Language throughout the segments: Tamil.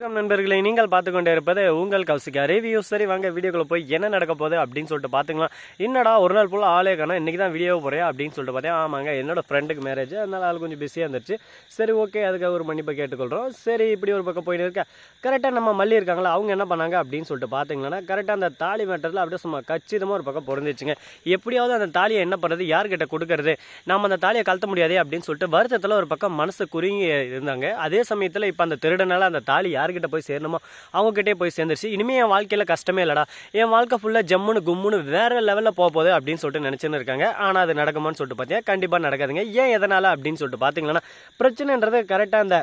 வணக்கம் நண்பர்களை நீங்கள் பார்த்து கொண்டே இருப்பது உங்கள் கௌசிகா ரிவ்யூ சரி வாங்க வீடியோக்குள்ள போய் என்ன நடக்க போகுது அப்படின்னு சொல்லிட்டு பார்த்துக்கலாம். என்னடா ஒரு நாள் ஃபுல்லாக ஆளே காணா இன்றைக்கி தான் வீடியோ போகிறேன் அப்படின்னு சொல்லிட்டு பார்த்தேன். ஆமாங்க என்னோட ஃப்ரெண்டுக்கு மேரேஜ் அதனால் ஆள் கொஞ்சம் பிஸியாக இருந்துச்சு சரி ஓகே அதுக்காக ஒரு மன்னிப்பை கேட்டுக்கொள்கிறோம் சரி இப்படி ஒரு பக்கம் போயிட்டு இருக்கேன் கரெக்டாக நம்ம மல்லி இருக்காங்களா அவங்க என்ன பண்ணாங்க அப்படின்னு சொல்லிட்டு பார்த்தீங்கன்னா கரெக்டாக அந்த தாலி மேட்டரில் அப்படியே சும்மா கச்சிதமாக ஒரு பக்கம் பொருந்துச்சுங்க. எப்படியாவது அந்த தாலியை என்ன பண்ணுறது யார்கிட்ட கொடுக்கறது நம்ம அந்த தாலியை கலத்த முடியாதே அப்படின்னு சொல்லிட்டு வருத்தத்தில் ஒரு பக்கம் மனசு குறுங்கி இருந்தாங்க. அதே சமயத்தில் இப்போ அந்த திருடனால் அந்த தாலி யார்கிட்ட போய் சேரணுமோ அவங்ககிட்டே போய் சேர்ந்துருச்சு. இனிமேல் என் வாழ்க்கையில் கஷ்டமே இல்லைடா. என் வாழ்க்கை ஃபுல்லாக ஜம்முன்னு கும்முன்னு வேறு லெவலில் போக போகுது அப்படின்னு சொல்லிட்டு நினச்சின்னு இருக்காங்க. ஆனால் அது நடக்குமான்னு சொல்லிட்டு பார்த்தீங்கன்னா கண்டிப்பாக நடக்காதுங்க. ஏன் எதனால் அப்படின்னு சொல்லிட்டு பார்த்தீங்கன்னா பிரச்சனைன்றது கரெக்டாக அந்த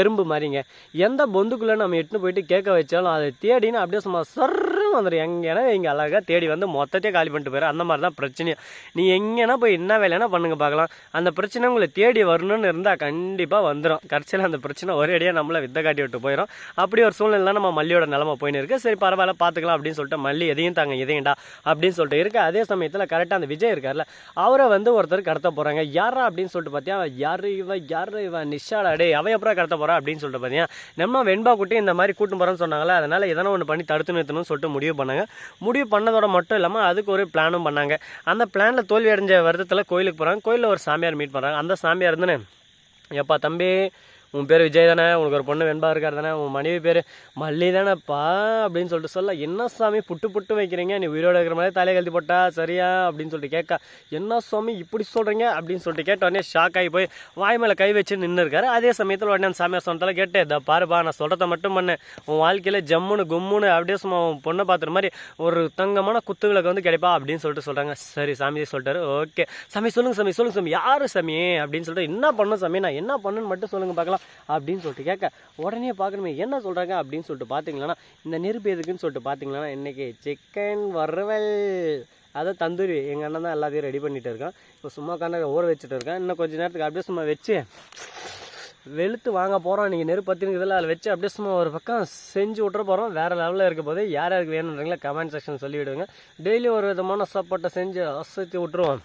எறும்பு மாதிரிங்க எந்த பொந்துக்குள்ளே நம்ம எட்டுன்னு போயிட்டு கேட்க வச்சாலும் அதை தேடின்னு அப்படியே சும்மா சர்ன்னு வந்துடும் எங்கேனா இங்கே அழகாக தேடி வந்து மொத்தத்தையே காலி பண்ணிட்டு போயிடும் அந்த மாதிரி தான் பிரச்சனையும். நீ எங்கேனா போய் என்ன வேலைனா பண்ணுங்க பார்க்கலாம். அந்த பிரச்சனை உங்களை தேடி வரணும்னு இருந்தால் கண்டிப்பாக வந்துடும் கடைசியில் அந்த பிரச்சனை ஒரேடியாக நம்மளை வித்த காட்டி விட்டு போயிடும் அப்படி ஒரு சூழ்நிலை நம்ம மல்லியோட நிலமை போயின்னு இருக்கு. சரி பரவாயில்ல பார்த்துக்கலாம் அப்படின்னு சொல்லிட்டு மல்லி எதையும் தாங்க இதையும்டா அப்படின்னு சொல்லிட்டு இருக்கு. அதே சமயத்தில் கரெக்டாக அந்த விஜய் இருக்கார்ல அவரை வந்து ஒருத்தர் கடத்த போகிறாங்க யாரா அப்படின்னு சொல்லிட்டு பார்த்தியா யார் இவன் யார் இவன் நிஷாடா டே அவன் எப்பறம் கடத்த போகிறா அப்படின்னு சொல்லிட்டு பார்த்தியா நம்ம வெண்பா குட்டி இந்த மாதிரி கூட்டு போகிறோம்னு சொன்னாங்களே அதனால் எதனா ஒன்று பண்ணி தடுத்து நிறுத்தணும்னு சொல்லிட்டு முடிவு பண்ணாங்க. முடிவு பண்ணதோட மட்டும் இல்லாமல் அதுக்கு ஒரு பிளானும் பண்ணாங்க. அந்த பிளானில் தோல்வி அடைஞ்ச வருத்தத்தில் கோயிலுக்கு போகிறாங்க கோயிலில் ஒரு சாமியார் மீட் பண்ணுறாங்க அந்த சாமியார் இருந்துன்னு எப்பா தம்பி உன் பேர் விஜய் தானே உனக்கு ஒரு பொண்ணு வெண்பா இருக்கார் தானே உன் மனைவி பேர் மல்லி தானேப்பா அப்படின்னு சொல்லிட்டு சொல்ல என்ன சாமி புட்டு புட்டு வைக்கிறீங்க? நீ உயிரோட இருக்கிற மாதிரி தலையை கழுதி போட்டா சரியா? அப்படின்னு சொல்லிட்டு கேட்க என்ன சாமி இப்படி சொல்கிறீங்க அப்படின்னு சொல்லிட்டு கேட்ட உடனே ஷாக் ஆகி போய் வாய் மேலே கை வச்சு நின்று இருக்காரு அதே சமயத்தில் உடனே அந்த சாமியார் சொன்னதால் கேட்டு இதை பாருப்பா நான் சொல்கிறத மட்டும் பண்ணேன் உன் வாழ்க்கையில் ஜம்முன்னு கும்முன்னு அப்படியே சும்மா உன் பொண்ணை பார்த்துற மாதிரி ஒரு தங்கமான குத்துவிளக்கு வந்து கிடைப்பா? அப்படின்னு சொல்லிட்டு சொல்கிறாங்க சரி சாமி சொல்லிட்டாரு. ஓகே. சாமி சொல்லுங்கள் சாமி சொல்லுங்க சாமி. யாரு சாமி? அப்படின்னு சொல்லிட்டு என்ன பண்ணும் சாமி? நான் என்ன பண்ணுன்னு மட்டும் சொல்லுங்கள் பார்க்கலாம். அப்படின்னு சொல்லிட்டு கேட்க உடனே பார்க்கணுமே என்ன சொல்கிறாங்க அப்படின்னு சொல்லிட்டு பார்த்தீங்களன்னா இந்த நெருப்பு எதுக்குன்னு சொல்லிட்டு பார்த்தீங்களன்னா இன்றைக்கி சிக்கன் வறுவல். அதை தந்தூரி எங்கள் அண்ணன் தான் எல்லாத்தையும் ரெடி பண்ணிகிட்டு இருக்கான். இப்போ சும்மா கண்ணை ஊற வச்சுட்டு இருக்கேன். இன்னும் கொஞ்ச நேரத்துக்கு அப்படியே சும்மா வச்சு வெளுத்து வாங்க போகிறோம் நீங்கள் நெருப்பு பற்றினதில் அதில் வச்சு அப்படியே சும்மா ஒரு பக்கம் செஞ்சு விட்ற போகிறோம் வேறு லெவலில் இருக்க போது யார் யாருக்கு வேணுன்றீங்களா கமெண்ட் செக்ஷன் சொல்லிவிடுங்க. டெய்லி ஒரு விதமான சாப்பாட்டை செஞ்சு அசத்தி விட்ருவோம்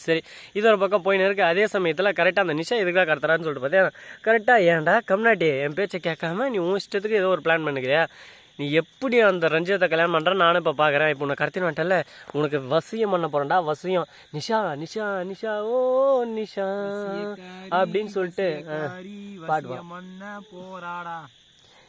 சரி இது ஒரு பக்கம் போயின்னு இருக்கு. அதே சமயத்தில் கரெக்டாக அந்த நிஷா இதுக்காக கடத்துறான்னு சொல்லிட்டு பார்த்தேன் கரெக்டாக ஏன்டா கம்னாட்டி என் பேச்சை கேட்காம நீ உன் இஷ்டத்துக்கு ஏதோ ஒரு பிளான் பண்ணுகிறியா நீ எப்படி அந்த ரஞ்சிதத்தை கல்யாணம் பண்ணுற நானும் இப்போ பார்க்குறேன் இப்போ உன்னை கருத்தின் வந்துட்டல உனக்கு வசியம் பண்ண போகிறேன்டா வசியம். நிஷா நிஷா நிஷா ஓ நிஷா அப்படின்னு சொல்லிட்டு ஆ, பாடுவா. போராடா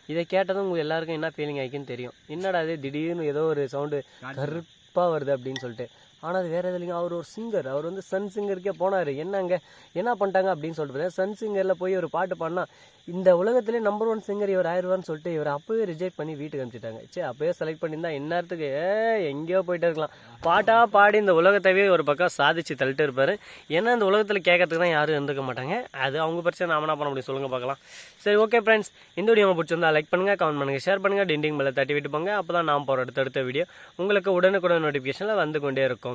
இதை கேட்டதும் உங்களுக்கு எல்லாருக்கும் என்ன ஃபீலிங் ஆகிக்குன்னு தெரியும். என்னடா அது திடீர்னு ஏதோ ஒரு சவுண்டு கருப்பாக வருது அப்படின்னு சொல்லிட்டு. ஆனால் அது வேறு எதுவும் இல்லைங்க அவர் ஒரு சிங்கர் அவர் வந்து சன் சிங்கருக்கே போனார். என்னங்க? என்ன பண்ணிட்டாங்க அப்படின்னு சொல்லிட்டு சன் சிங்கரில் போய் ஒரு பாட்டு பாடினா இந்த உலகத்திலே நம்பர் ஒன் சிங்கர் இவர் ஆயிடுவான்னு சொல்லிட்டு இவர் அப்போவே ரிஜெக்ட் பண்ணி வீட்டுக்கு அனுப்பிச்சிட்டாங்க. சே அப்போயே செலக்ட் பண்ணியிருந்தா இந்நேரத்துக்கு ஏ எங்கேயோ போயிட்டே இருக்கலாம். பாட்டாக பாடி இந்த உலகத்தவே ஒரு பக்கம் சாதிச்சு தள்ளிட்டு இருப்பார். ஏன்னா இந்த உலகத்தில் கேட்கறதுக்கு தான் யாரும் இருந்துக்க மாட்டாங்க. அது அவங்க பிரச்சனை நாம என்ன பண்ண முடியும்? சொல்லுங்கள் பார்க்கலாம். சரி ஓகே ஃப்ரெண்ட்ஸ் இந்த வீடியோ பிடிச்சிருந்தா லைக் பண்ணுங்கள் கமெண்ட் பண்ணுங்கள் ஷேர் பண்ணுங்கள் டிண்டிங் மேலே தட்டி விட்டு போங்க. அப்போ தான் நான் போகிற அடுத்தடுத்த வீடியோ உங்களுக்கு உடனுக்குடன் நோட்டிஃபிகேஷனில் வந்து கொண்டே இருக்கும்.